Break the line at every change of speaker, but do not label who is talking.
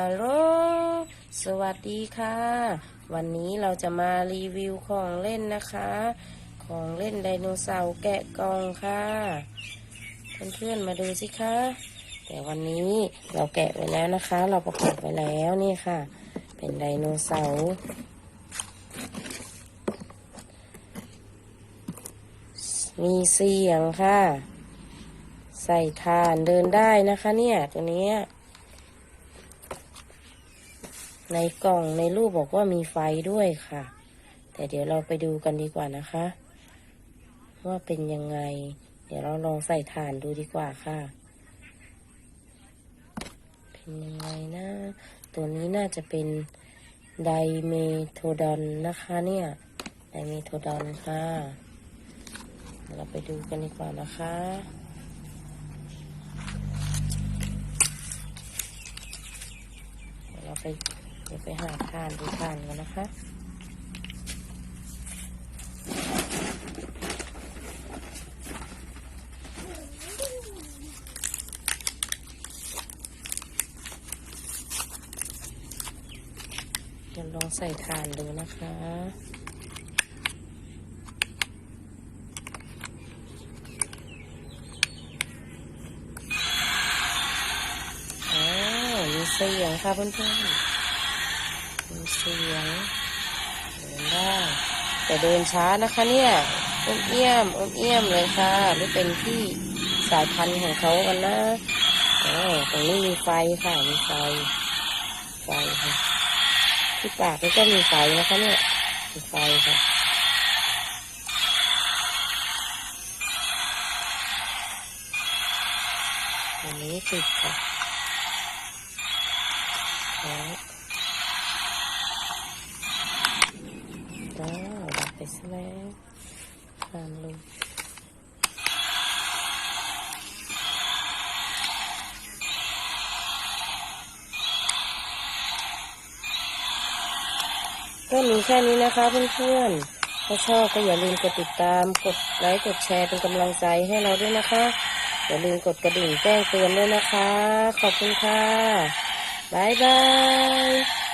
ฮัลโหล สวัสดีค่ะ วันนี้เราจะมารีวิวของเล่นนะคะ ของเล่นไดโนเสาร์แกะกล่องค่ะ เพื่อนๆมาดูสิคะ แต่วันนี้เราแกะไว้แล้วนะคะ เราประกอบไว้แล้วนี่ค่ะ เป็นไดโนเสาร์มีเสียงค่ะ ใส่ทานเดินได้นะคะเนี่ยตัวนี้ ในกล่องในรูปบอกว่ามีไฟด้วยค่ะ แต่เดี๋ยวเราไปดูกันดีกว่านะคะ ว่าเป็นยังไง เดี๋ยวเราลองใส่ถ่านดูดีกว่าค่ะ เป็นยังไงนะตัวนี้น่าจะเป็นไดเมโทดอนนะคะเนี่ยไดเมโทดอนค่ะ เราไปดูกันดีกว่านะคะเราไป เดี๋ยวไปหาทานดูทานกันนะคะเดี๋ยวลองใส่ทานดูนะคะ อ้าวมีเสียงค่ะเพื่อนๆ มีเสียงเดินได้แต่เดินช้านะคะเนี่ยอ้มเอี้ยมอ้มเอี้ยมเลยค่ะหรือเป็นที่สายพันธุ์ของเขากันนะอตรงนี้มีไฟค่ะมีไฟไฟค่ะที่ปากนี่ก็มีไฟนะคะเนี่ยมีไฟค่ะตรงนี้ติดค่ะ ดับไปซะแล้วทานลงก็มีแค่นี้นะคะเพื่อนๆ ถ้าชอบก็อย่าลืมกดติดตาม กดไลค์ กดแชร์เป็นกำลังใจให้เราด้วยนะคะ อย่าลืมกดกระดิ่งแจ้งเตือนด้วยนะคะ ขอบคุณค่ะ บ๊ายบาย